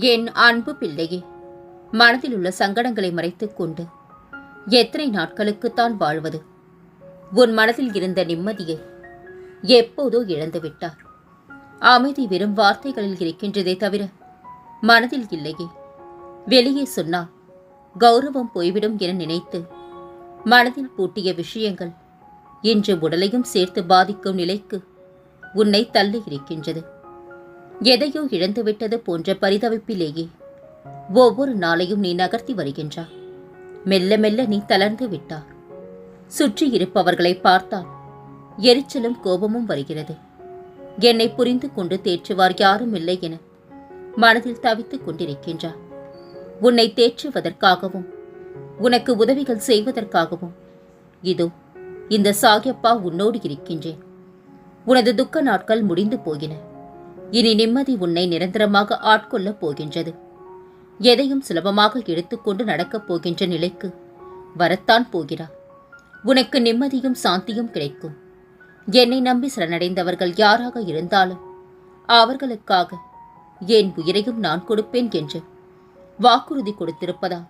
என் அன்பு பிள்ளையே மனதில் உள்ள சங்கடங்களை மறைத்துக் கொண்டு எத்தனை நாட்களுக்குத்தான் வாழ்வது? உன் மனதில் இருந்த நிம்மதியை எப்போதோ இழந்துவிட்டார் அமைதி வெறும் வார்த்தைகளில் இருக்கின்றதே தவிர மனதில் இல்லையே. வெளியே சொன்னால் கௌரவம் போய்விடும் என நினைத்து மனதில் பூட்டிய விஷயங்கள் இன்று உடலையும் சேர்த்து பாதிக்கும் நிலைக்கு உன்னை தள்ளி இருக்கின்றது. எதையோ இழந்துவிட்டது போன்ற பரிதவிப்பிலேயே. ஒவ்வொரு நாளையும் நீ நகர்த்தி வருகின்றாய் மெல்ல மெல்ல நீ தளர்ந்து விட்டார் சுற்றி இருப்பவர்களை பார்த்தால் எரிச்சலும் கோபமும் வருகிறது. என்னை புரிந்து கொண்டு தேற்றுவார் யாரும் இல்லை என மனதில் தவித்துக் கொண்டிருக்கின்றார் உன்னை தேற்றுவதற்காகவும் உனக்கு உதவிகள் செய்வதற்காகவும் இதோ இந்த சாகியப்பா உன்னோடு இருக்கின்றேன். உனது துக்க நாட்கள் முடிந்து போயின. இனி நிம்மதி உன்னை நிரந்தரமாக ஆட்கொள்ளப் போகின்றது. எதையும் சுலபமாக எடுத்துக்கொண்டு நடக்கப் போகின்ற நிலைக்கு வரத்தான் போகிறார் உனக்கு நிம்மதியும் சாந்தியும் கிடைக்கும். என்னை நம்பி சரணடைந்தவர்கள் யாராக இருந்தாலும் அவர்களுக்காக என் உயிரையும் நான் கொடுப்பேன் என்று வாக்குறுதி கொடுத்திருப்பதா?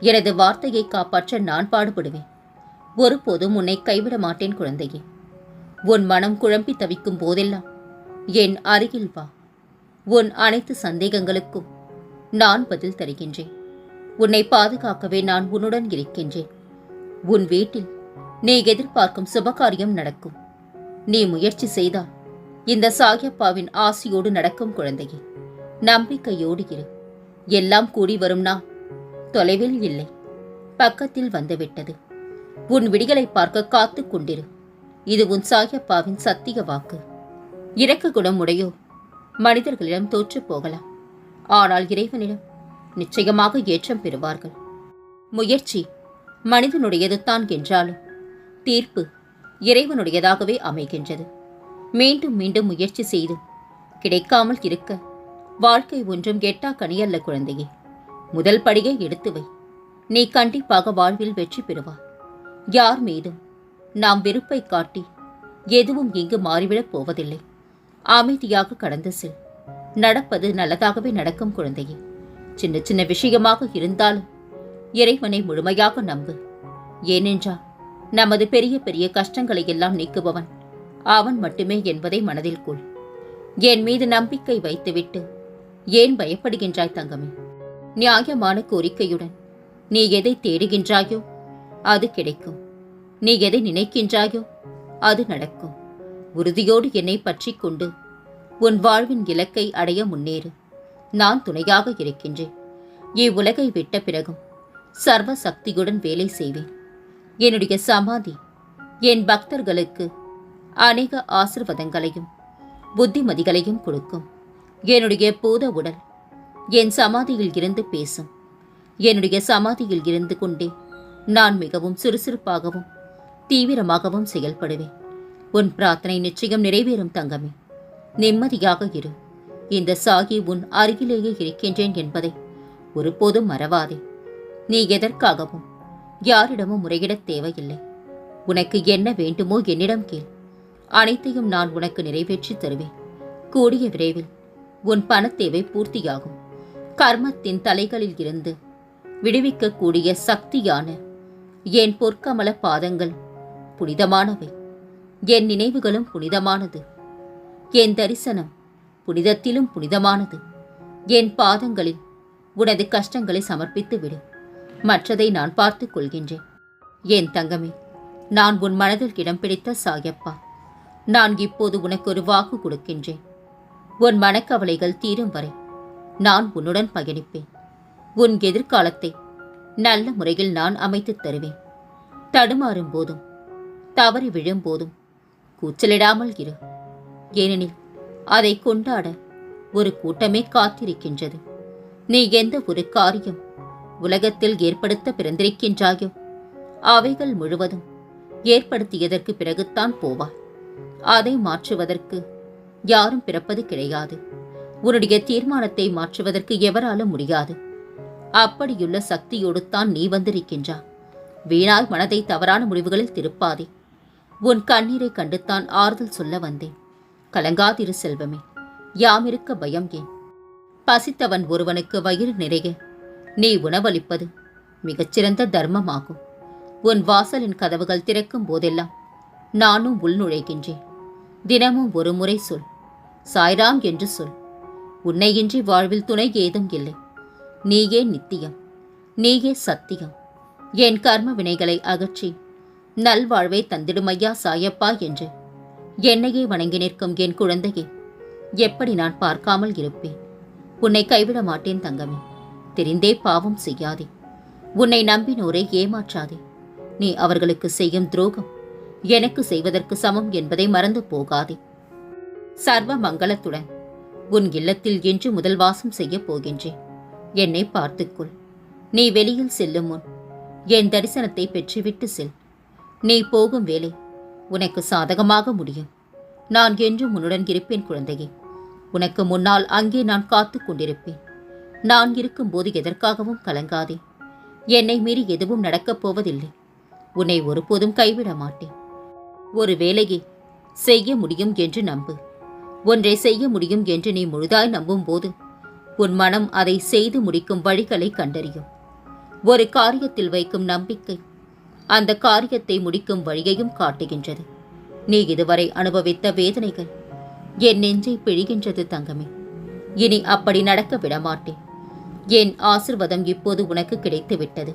எனது வார்த்தையை காப்பாற்ற நான் பாடுபடுவேன். ஒருபோதும் உன்னை கைவிட மாட்டேன் குழந்தையே. உன் மனம் குழம்பி தவிக்கும் போதெல்லாம் என் அருகில் வா. உன் அனைத்து சந்தேகங்களுக்கும் நான் பதில் தருகின்றேன். உன்னை பாதுகாக்கவே நான் உன்னுடன் இருக்கின்றேன். உன் வீட்டில் நீ எதிர்பார்க்கும் சுபகாரியம் நடக்கும். நீ முயற்சி செய்தால் இந்த சாகியப்பாவின் ஆசியோடு நடக்கும் குழந்தையே. நம்பிக்கையோடு இரு. எல்லாம் கூடி வரும் நான் தொலைவில் இல்லை. பக்கத்தில் வந்துவிட்டது. உன் விடிகளை பார்க்க காத்துக் கொண்டிரு. இது உன் சாகியப்பாவின் சத்திய வாக்கு. இரக்க குணம் உடையோ மனிதர்களிடம் தோற்றுப் போகலாம். ஆனால் இறைவனிடம் நிச்சயமாக ஏற்றம் பெறுவார்கள். முயற்சி மனிதனுடையதுதான் என்றாலும் தீர்ப்பு இறைவனுடையதாகவே அமைகின்றது. மீண்டும் மீண்டும் முயற்சி செய்தும் கிடைக்காமல் இருக்க வாழ்க்கை ஒன்றும் எட்டா கனியல்ல குழந்தையே. முதல் படியை எடுத்து வை. நீ கண்டிப்பாக வாழ்வில் வெற்றி பெறுவாய். யார் மீதும் நாம் வெறுப்பை காட்டி எதுவும் இங்கு மாறிவிடப் போவதில்லை. அமைதியாக கடந்து செல். நடப்பது நல்லதாகவே நடக்கும் குழந்தையே. சின்ன சின்ன விஷயமாக இருந்தாலும் இறைவனை முழுமையாக நம்பு. ஏனென்றால் நமது பெரிய பெரிய கஷ்டங்களை எல்லாம் நீக்குபவன் அவன் மட்டுமே என்பதை மனதில் கொள். என் மீது நம்பிக்கை வைத்துவிட்டு ஏன் பயப்படுகின்றாய் தங்கமே? நியாயமான கோரிக்கையுடன் நீ எதை தேடுகின்றாயோ அது கிடைக்கும். நீ எதை நினைக்கின்றாயோ அது நடக்கும். உறுதியோடு என்னை பற்றி கொண்டு உன் வாழ்வின் இலக்கை அடைய முன்னேறு. நான் துணையாக இருக்கின்றேன். இவ்வுலகை விட்ட பிறகும் சர்வ சக்தியுடன் வேலை செய்வேன். என்னுடைய சமாதி என் பக்தர்களுக்கு அநேக ஆசிர்வாதங்களையும் புத்திமதிகளையும் கொடுக்கும். என்னுடைய பூத உடல் என் சமாதியில் இருந்து பேசும். என்னுடைய சமாதியில் இருந்து கொண்டே நான் மிகவும் சுறுசுறுப்பாகவும் தீவிரமாகவும் செயல்படுவேன். உன் பிரார்த்தனை நிச்சயம் நிறைவேறும் தங்கமே. நிம்மதியாக இரு. இந்த சாகி உன் அருகிலேயே இருக்கின்றேன் என்பதை ஒருபோதும் மறவாதே. நீ எதற்காகவும் யாரிடமும் முறையிடத் தேவையில்லை. உனக்கு என்ன வேண்டுமோ என்னிடம் கேள். அனைத்தையும் நான் உனக்கு நிறைவேற்றி தருவேன். கூடிய விரைவில் உன் பணத்தேவை பூர்த்தியாகும். கர்மத்தின் தலைகளில் இருந்து விடுவிக்கக்கூடிய சக்தியான என் பொற்கமல பாதங்கள் புனிதமானவை. என் நினைவுகளும் புனிதமானது. என் தரிசனம் புனிதத்திலும் புனிதமானது. என் பாதங்களில் உனது கஷ்டங்களை சமர்ப்பித்து விடு மற்றதை நான் பார்த்துக் கொள்கின்றேன். என் தங்கமே நான் உன் மனதில் இடம் பிடித்த சாயப்பா. நான் இப்போது உனக்கு ஒரு வாக்கு கொடுக்கின்றேன். உன் மனக்கவலைகள் தீரும் வரை நான் உன்னுடன் பயணிப்பேன். உன் எதிர்காலத்தை நல்ல முறையில் நான் அமைத்துத் தருவேன். தடுமாறும் போதும் தவறி விழும்போதும் கூச்சலிடாமல் இரு. ஏனெனில் அதை கொண்டாட ஒரு கூட்டமே காத்திருக்கின்றது. நீ எந்த ஒரு காரியம் உலகத்தில் ஏற்படுத்த பிறந்திருக்கின்றாயோ அவைகள் முழுவதும் ஏற்படுத்தியதற்கு பிறகுத்தான் போவாய் அதை மாற்றுவதற்கு யாரும் பிறப்பது கிடையாது. உன்னுடைய தீர்மானத்தை மாற்றுவதற்கு எவராலும் முடியாது. அப்படியுள்ள சக்தியோடு தான் நீ வந்திருக்கின்றா. வீணாய் மனதை தவறான முடிவுகளில் திருப்பாதே. உன் கண்ணீரை கண்டுத்தான் ஆறுதல் சொல்ல வந்தேன். கலங்காதிரு செல்வமே யாமிருக்க பயம் ஏன்? பசித்தவன் ஒருவனுக்கு வயிறு நிறைய. நீ உணவளிப்பது மிகச்சிறந்த தர்மமாகும். உன் வாசலின் கதவுகள் திறக்கும் போதெல்லாம் நானும் உள்நுழைகின்றேன் தினமும் ஒரு முறை சொல். சாய்ராம் என்று சொல். உன்னையின்றி வாழ்வில் துணை ஏதும் இல்லை. நீயே நித்தியம். நீயே சத்தியம். என் கர்ம வினைகளை அகற்றி நல்வாழ்வை தந்திடுமையா சாயப்பா என்று. என்னையே வணங்கி நிற்கும் என் குழந்தையை எப்படி நான் பார்க்காமல் இருப்பேன்? உன்னை கைவிட மாட்டேன் தங்கமே தெரிந்தே பாவம் செய்யாதே. உன்னை நம்பினோரை ஏமாற்றாதே. நீ அவர்களுக்கு செய்யும் துரோகம் எனக்கு செய்வதற்கு சமம் என்பதை மறந்து போகாதே. சர்வ மங்களத்துடன் உன் இல்லத்தில் என்று முதல் வாசம் செய்யப் போகின்றேன். என்னை பார்த்துக்கொள் நீ வெளியில் செல்லும் முன் என் தரிசனத்தை பெற்றுவிட்டு செல். நீ போகும் வேலை உனக்கு சாதகமாக முடியும். நான் என்றும் உன்னுடன் இருப்பேன் குழந்தையே. உனக்கு முன்னால் அங்கே நான் காத்து கொண்டிருப்பேன். நான் இருக்கும்போது எதற்காகவும் கலங்காதே. என்னை மீறி எதுவும் நடக்கப் போவதில்லை. உன்னை ஒருபோதும் கைவிட மாட்டேன். ஒரு வேலையை செய்ய முடியும் என்று நம்பு. ஒன்றை செய்ய முடியும் என்று நீ முழுதாய் நம்பும்போது உன் மனம் அதை செய்து முடிக்கும் வழிகளை கண்டறியும். ஒரு காரியத்தில் வைக்கும் நம்பிக்கை அந்த காரியத்தை முடிக்கும் வழியையும் காட்டுகின்றது. நீ இதுவரை அனுபவித்த வேதனைகள் என் நெஞ்சை பிழிகின்றது தங்கமே. இனி அப்படி நடக்க விடமாட்டேன். என் ஆசிர்வாதம் இப்போது உனக்கு கிடைத்துவிட்டது.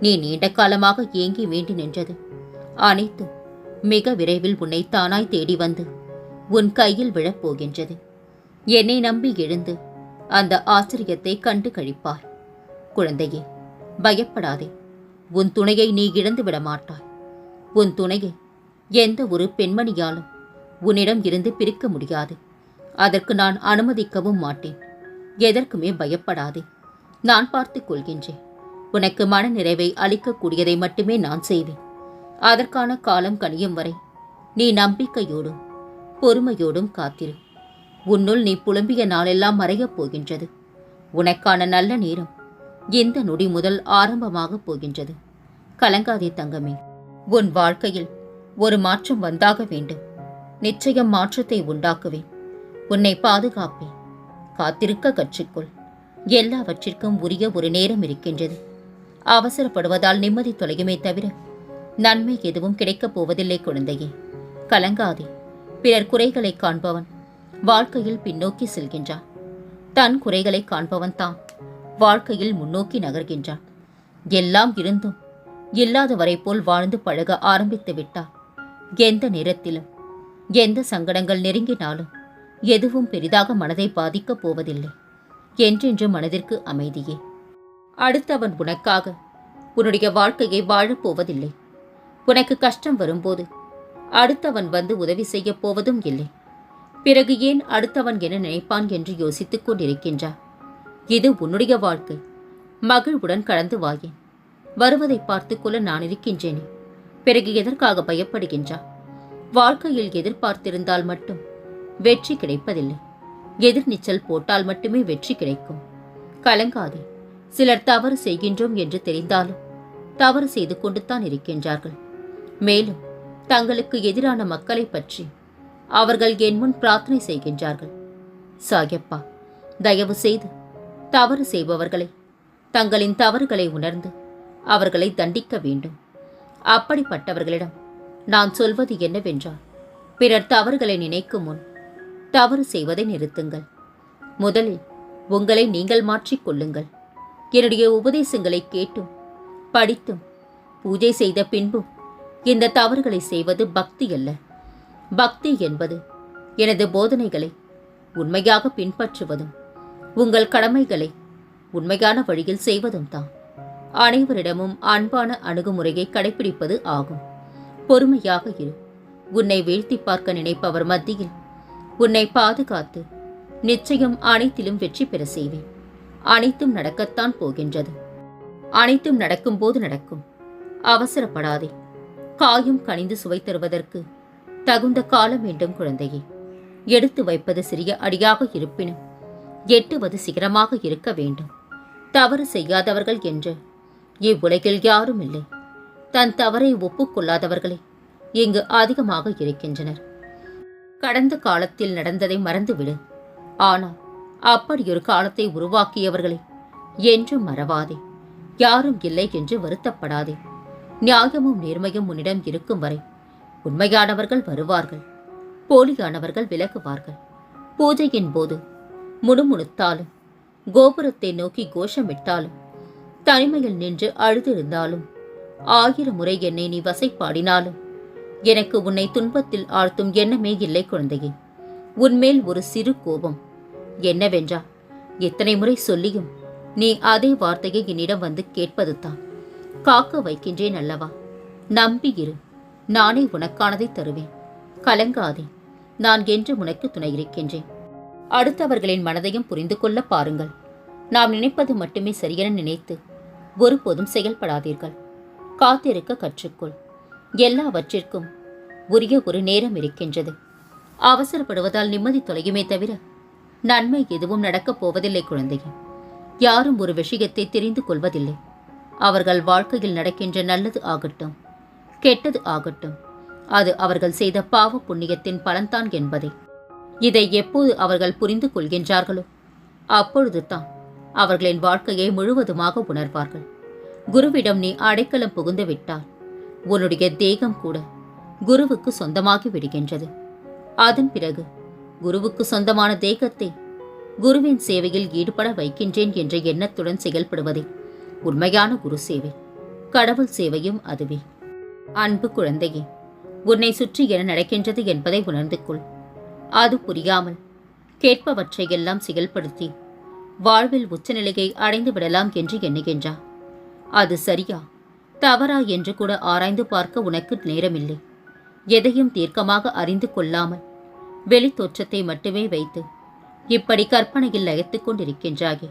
நீ நீண்ட காலமாக ஏங்கி வேண்டி நின்றது. அனைத்தும் மிக விரைவில் உன்னை தானாய் தேடி வந்து உன் கையில் விழப்போகின்றது. என்னை நம்பி எழுந்து அந்த ஆச்சரியத்தை கண்டு கழிப்பார் குழந்தையே பயப்படாதே. உன் துணையை நீ இழந்து விட மாட்டாய் உன் துணையை எந்த ஒரு பெண்மணியாலும் உன்னிடம் இருந்து பிரிக்க முடியாது. அதற்கு நான் அனுமதிக்கவும் மாட்டேன். எதற்குமே பயப்படாதே. நான் பார்த்து கொள்கின்றேன். உனக்கு மன நிறைவை அளிக்கக்கூடியதை மட்டுமே நான் செய்வேன். அதற்கான காலம் கனியும் வரை நீ நம்பிக்கையோடும் பொறுமையோடும் காத்திரு. உன்னுள் நீ புலம்பிய நாளெல்லாம் மறையப் போகின்றது. உனக்கான நல்ல நேரம் இந்த நொடி முதல் ஆரம்பமாகப் போகின்றது? கலங்காதே தங்கமே உன் வாழ்க்கையில் ஒரு மாற்றம் வந்தாக வேண்டும். நிச்சயம் மாற்றத்தை உண்டாக்குவேன். உன்னை பாதுகாப்பேன். காத்திருக்க கற்றுக்கொள். எல்லாவற்றிற்கும் உரிய ஒரு நேரம் இருக்கின்றது. அவசரப்படுவதால் நிம்மதி தொலையுமே தவிர நன்மை எதுவும் கிடைக்கப் போவதில்லை குழந்தையே. கலங்காதே. பிறர் குறைகளை காண்பவன் வாழ்க்கையில் பின்னோக்கி செல்கின்றான் தன் குறைகளை காண்பவன் தான். வாழ்க்கையில் முன்னோக்கி நகர்கின்றான். எல்லாம் இருந்தும் இல்லாதவரை போல் வாழ்ந்து பழக ஆரம்பித்து விட்டார் எந்த நேரத்திலும் எந்த சங்கடங்கள் நெருங்கினாலும் எதுவும் பெரிதாக மனதை பாதிக்கப் போவதில்லை. என்றென்று மனதிற்கு அமைதியே. அடுத்தவன் உனக்காக உன்னுடைய வாழ்க்கையை வாழப் போவதில்லை. உனக்கு கஷ்டம் வரும்போது அடுத்தவன் வந்து உதவி செய்யப் போவதும் இல்லை. பிறகு ஏன் அடுத்தவன் என நினைப்பான் என்று யோசித்துக் கொண்டிருக்கின்றார் இது உன்னுடைய வாழ்க்கை. மகிழ்வுடன் கடந்து வாயேன். வருவதை பார்த்துக் கொள்ள நான் இருக்கின்றேனே. பிறகு எதற்காக பயப்படுகின்றா வாழ்க்கையில் எதிர்பார்த்திருந்தால் மட்டும் வெற்றி கிடைப்பதில்லை. எதிர்நீச்சல் போட்டால் மட்டுமே வெற்றி கிடைக்கும். கலங்காதே. சிலர் தவறு செய்கின்றோம் என்று தெரிந்தாலும் தவறு செய்து கொண்டுதான் இருக்கின்றார்கள். மேலும் தங்களுக்கு எதிரான மக்களை பற்றி அவர்கள் என் முன் பிரார்த்தனை செய்கின்றார்கள். சாயப்பா தயவு செய்து தவறு செய்பவர்களை தங்களின் தவறுகளை உணர்ந்து அவர்களை தண்டிக்க வேண்டும். அப்படிப்பட்டவர்களிடம் நான் சொல்வது என்னவென்றால் பிறர் தவறுகளை நினைக்கும் முன் தவறு செய்வதை நிறுத்துங்கள். முதலில் உங்களை நீங்கள் மாற்றிக் கொள்ளுங்கள். என்னுடைய உபதேசங்களை கேட்டும் படித்தும் பூஜை செய்த பின்பும் இந்த தவறுகளை செய்வது பக்தி அல்ல. பக்தி என்பது எனது போதனைகளை உண்மையாக பின்பற்றுவதும் உங்கள் கடமைகளை உண்மையான வழியில் செய்வதும் தான். அனைவரிடமும் அன்பான அணுகுமுறையை கடைபிடிப்பது ஆகும். பொறுமையாக இரு. உன்னை வீழ்த்தி பார்க்க நினைப்பவர் மத்தியில் உன்னை பாதுகாத்து நிச்சயம் அனைத்திலும் வெற்றி பெற செய்வேன். அனைத்தும் நடக்கத்தான் போகின்றது. அனைத்தும் நடக்கும்போது நடக்கும். அவசரப்படாதே. காயும் கனிந்து சுவை தருவதற்கு தகுந்த காலம் வேண்டும் குழந்தையே. எடுத்து வைப்பது சிறிய அடியாக இருப்பினும் எட்டுவது சிகரமாக இருக்க வேண்டும். தவறு செய்யாதவர்கள் என்று. இவ்வுலகில் யாரும் இல்லை. தன் தவறை ஒப்புக்கொள்ளாதவர்களே இங்கு அதிகமாக இருக்கின்றனர். கடந்த காலத்தில் நடந்ததை மறந்துவிடு. ஆனால் அப்படியொரு காலத்தை உருவாக்கியவர்களே என்றும் மறவாதே. யாரும் இல்லை என்று வருத்தப்படாதே. நியாயமும் நேர்மையும் உன்னிடம் இருக்கும் வரை உண்மையானவர்கள் வருவார்கள். போலியானவர்கள் விலகுவார்கள். பூஜையின் போது முணுமுணுத்தாலும் கோபுரத்தை நோக்கி கோஷமிட்டாலும் தனிமையில் நின்று அழுதிருந்தாலும் ஆயிரம் முறை என்னை நீ வசைப்பாடினாலும் எனக்கு உன்னை துன்பத்தில் ஆழ்த்தும் எண்ணமே இல்லை குழந்தையே. உன்மேல் ஒரு சிறு கோபம். என்னவென்றா எத்தனை முறை சொல்லியும் நீ அதே வார்த்தையை என்னிடம் வந்து கேட்பதுதான். காக்க வைக்கின்றேன் அல்லவா? நம்பி இரு. நானே உனக்கானதை தருவேன். கலங்காதே. நான் என்று உனக்கு துணை இருக்கின்றேன். அடுத்தவர்களின் மனதையும் புரிந்து கொள்ள பாருங்கள். நாம் நினைப்பது மட்டுமே சரியென நினைத்து ஒருபோதும் செயல்படாதீர்கள். காத்திருக்க கற்றுக்கொள். எல்லாவற்றிற்கும் உரிய ஒரு நேரம் இருக்கின்றது. அவசரப்படுவதால் நிம்மதி தொலையுமே தவிர நன்மை எதுவும் நடக்கப் போவதில்லை குழந்தையே. யாரும் ஒரு விஷயத்தை தெரிந்து கொள்வதில்லை. அவர்கள் வாழ்க்கையில் நடக்கின்ற நல்லது ஆகட்டும் கெட்டது ஆகட்டும். அது அவர்கள் செய்த பாவ புண்ணியத்தின் பலன்தான் என்பதை. இதை எப்போது அவர்கள் புரிந்து கொள்கின்றார்களோ அப்பொழுது தான் அவர்களின் வாழ்க்கையை முழுவதுமாக உணர்வார்கள். குருவிடம் நீ அடைக்கலம் புகுந்து விட்டால் உன்னுடைய தேகம் கூட குருவுக்கு சொந்தமாகி விடுகின்றது. அதன் பிறகு குருவுக்கு சொந்தமான தேகத்தை குருவின் சேவையில் ஈடுபட வைக்கின்றேன் என்ற எண்ணத்துடன் செயல்படுவதே உண்மையான குரு சேவை. கடவுள் சேவையும் அதுவே. அன்பு குழந்தையே உன்னை சுற்றி என்ன நடக்கின்றது என்பதை உணர்ந்து கொள். அது புரியாமல் கேட்பவற்றையெல்லாம் செயல்படுத்தி வாழ்வில் உச்சநிலையை அடைந்து விடலாம் என்று எண்ணுகின்றார். அது சரியா? தவறா என்று கூட ஆராய்ந்து பார்க்க உனக்கு நேரமில்லை. எதையும் தீர்க்கமாக அறிந்து கொள்ளாமல் வெளித்தோற்றத்தை மட்டுமே வைத்து இப்படி கற்பனையில் லயத்துக் கொண்டிருக்கின்றாயே.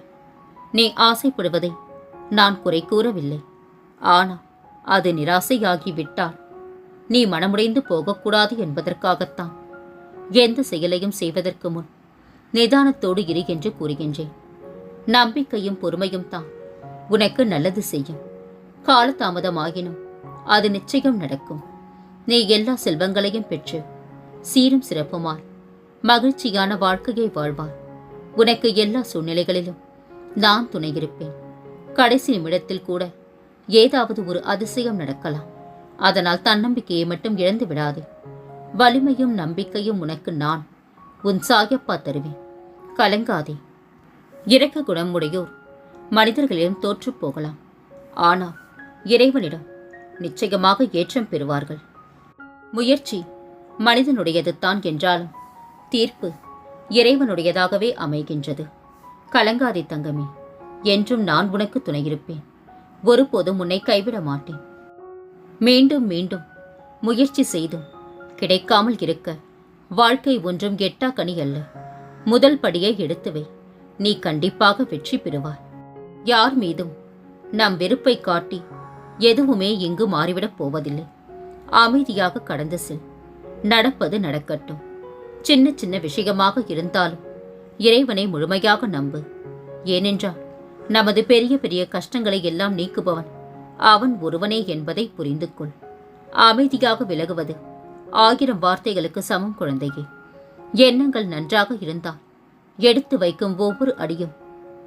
நீ ஆசைப்படுவதை நான் குறை கூறவில்லை. ஆனால் அது நிராசையாகி விட்டால் நீ மனமுடைந்து போகக்கூடாது என்பதற்காகத்தான். எந்த செயலையும் செய்வதற்கு முன் நிதானத்தோடு இரு என்று கூறுகின்றேன். நம்பிக்கையும் பொறுமையும் தான் உனக்கு நல்லது செய்யும். காலதாமதமாகினும் அது நிச்சயம் நடக்கும். நீ எல்லா செல்வங்களையும் பெற்று சீரும் சிறப்புமாய் மகிழ்ச்சியான வாழ்க்கையை வாழ்வாய். உனக்கு எல்லா சூழ்நிலைகளிலும் நான் துணையிருப்பேன். கடைசி நிமிடத்தில் கூட ஏதாவது ஒரு அதிசயம் நடக்கலாம். அதனால் தன்னம்பிக்கையை மட்டும் இழந்து விடாதே. வலிமையும் நம்பிக்கையும் உனக்கு நான். உன் சாயப்பா தருவேன். கலங்காதே. இறக்க குணமுடையோர் மனிதர்களிடம் தோற்றுப் போகலாம். ஆனால் இறைவனிடம் நிச்சயமாக ஏற்றம் பெறுவார்கள். முயற்சி மனிதனுடையது தான் என்றாலும் தீர்ப்பு இறைவனுடையதாகவே அமைகின்றது. கலங்காதே தங்கமே. என்றும் நான் உனக்கு துணையிருப்பேன். ஒருபோதும் உன்னை கைவிட மாட்டேன். மீண்டும் மீண்டும் முயற்சி செய்தும் கிடைக்காமல் இருக்க. வாழ்க்கை ஒன்றும் எட்டா கனி அல்ல. முதல் படியை எடுத்து வை. நீ கண்டிப்பாக வெற்றி பெறுவாய். யார் மீதும் நம் வெறுப்பை காட்டி எதுவுமே இங்கு மாறிவிடப் போவதில்லை. அமைதியாக கடந்து செல். நடப்பது நடக்கட்டும். சின்ன சின்ன விஷயமாக இருந்தாலும் இறைவனை முழுமையாக நம்பு. ஏனென்றால் நமது பெரிய பெரிய கஷ்டங்களை எல்லாம் நீக்குபவன் அவன் ஒருவனே என்பதை புரிந்து கொள் அமைதியாக விலகுவது ஆயிரம் வார்த்தைகளுக்கு சமம் குழந்தையே. எண்ணங்கள் நன்றாக இருந்தால் எடுத்து வைக்கும் ஒவ்வொரு அடியும்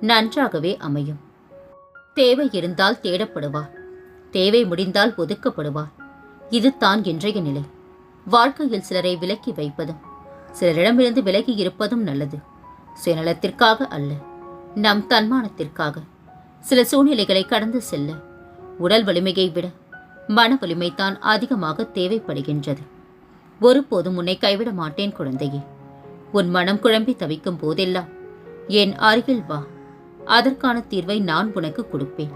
நன்றாகவே அமையும். தேவை இருந்தால் தேடப்படுவார். தேவை முடிந்தால் ஒதுக்கப்படுவார். இதுதான் இன்றைய நிலை. வாழ்க்கையில் சிலரை விலக்கி வைப்பதும் சிலரிடமிருந்து விலகி இருப்பதும் நல்லது. சுயநலத்திற்காக அல்ல நம் தன்மானத்திற்காக. சில சூழ்நிலைகளை கடந்து செல்ல உடல் வலிமையை விட மன வலிமைதான் அதிகமாக தேவைப்படுகின்றது. ஒருபோதும் உன்னை கைவிட மாட்டேன் குழந்தையே. உன் மனம் குழம்பி தவிக்கும் போதெல்லாம் என் அருகில் வா. அதற்கான தீர்வை நான் உனக்கு கொடுப்பேன்.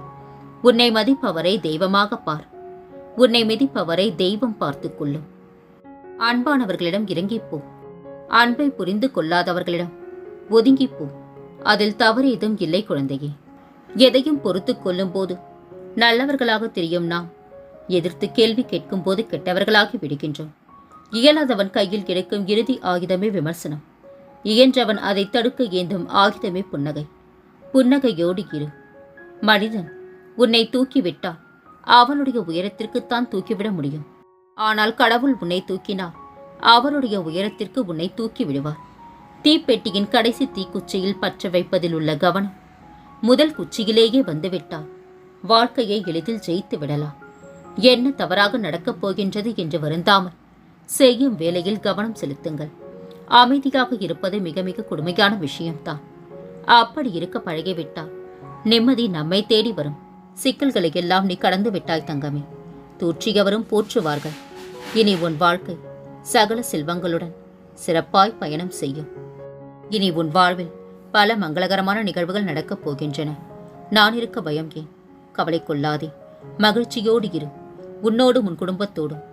உன்னை மதிப்பவரை தெய்வமாக பார். உன்னை மிதிப்பவரை தெய்வம் பார்த்துக் கொள்ளும். அன்பானவர்களிடம் இறங்கிப்போ. அன்பை புரிந்து கொள்ளாதவர்களிடம் ஒதுங்கிப் போ அதில் தவறு ஏதும் இல்லை குழந்தையே. எதையும் பொறுத்துக் கொள்ளும் போது நல்லவர்களாக தெரியும் நாம். எதிர்த்து கேள்வி கேட்கும் போது கெட்டவர்களாகி விடுகின்றோம். இயலாதவன் கையில் கிடைக்கும் இறுதி ஆயுதமே விமர்சனம். இயன்றவன் அதை தடுக்க ஏந்தும் ஆயுதமே புன்னகை. புன்னகையோடு இரு. மனிதன் உன்னை தூக்கிவிட்டால் அவனுடைய உயரத்திற்குத்தான் தூக்கிவிட முடியும். ஆனால் கடவுள் உன்னை தூக்கினால் அவருடைய உயரத்திற்கு உன்னை தூக்கி விடுவார் தீப்பெட்டியின் கடைசி தீக்குச்சியில் பற்ற வைப்பதில் உள்ள கவனம் முதல் குச்சியிலேயே வந்துவிட்டால் வாழ்க்கையை எளிதில் ஜெயித்து விடலாம். என்ன தவறாக நடக்கப் போகின்றது என்று வருந்தாமல் செய்யும் வேலையில் கவனம் செலுத்துங்கள். அமைதியாக இருப்பது மிக மிக கொடுமையான விஷயம்தான். அப்படி இருக்க பழகிவிட்டால் நிம்மதி நம்மை தேடி வரும். சிக்கல்களை எல்லாம் நீ கடந்து விட்டாய் தங்கமே. தூற்றியவரும் போற்றுவார்கள். இனி உன் வாழ்க்கை சகல செல்வங்களுடன் சிறப்பாய் பயணம் செய்யும். இனி உன் வாழ்வில் பல மங்களகரமான நிகழ்வுகள் நடக்கப் போகின்றன. நான் இருக்க பயம் ஏன்? கவலை கொள்ளாதே. மகிழ்ச்சியோடு இரு. உன்னோடும் உன் குடும்பத்தோடும்.